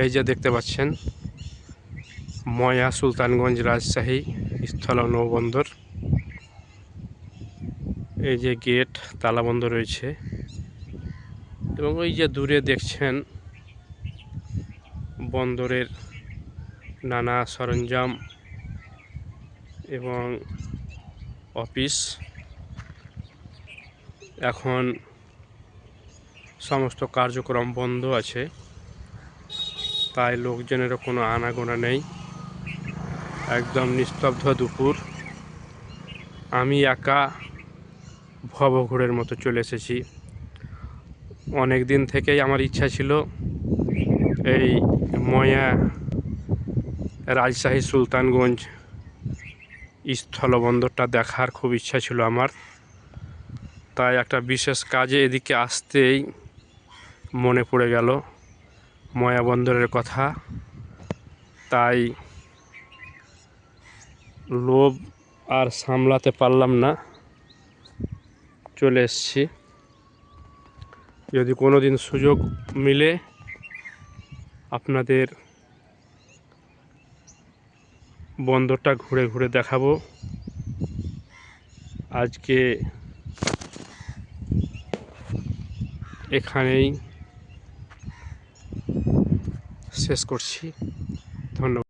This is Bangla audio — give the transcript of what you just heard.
এই যে দেখতে পাচ্ছেন, ময়া সুলতানগঞ্জ রাজশাহী স্থল নৌবন্দর। এই যে গেট, তালাবন্ধ রয়েছে। এবং ওই যে দূরে দেখছেন, বন্দরের নানা সরঞ্জাম এবং অফিস। এখন সমস্ত কার্যক্রম বন্ধ আছে। তাই লোকজনেরও কোনো আনাগোনা নেই। একদম নিস্তব্ধ দুপুর। আমি একা ভবঘুরের মতো চলে এসেছি। অনেক দিন থেকেই আমার ইচ্ছা ছিল এই ময়া রাজশাহী সুলতানগঞ্জ স্থলবন্দরটা দেখার খুব ইচ্ছা ছিল আমার। তাই একটা বিশেষ কাজে এদিকে আসতেই মনে পড়ে গেল ময়া বন্দরের কথা। তাই লোভ আর সামলাতে পারলাম না। চলে এসছি। যদি কোনো দিন সুযোগ মিলে আপনাদের বন্দরটা ঘুরে ঘুরে দেখাবো। আজকে এখানেই শেষ করছি। ধন্যবাদ।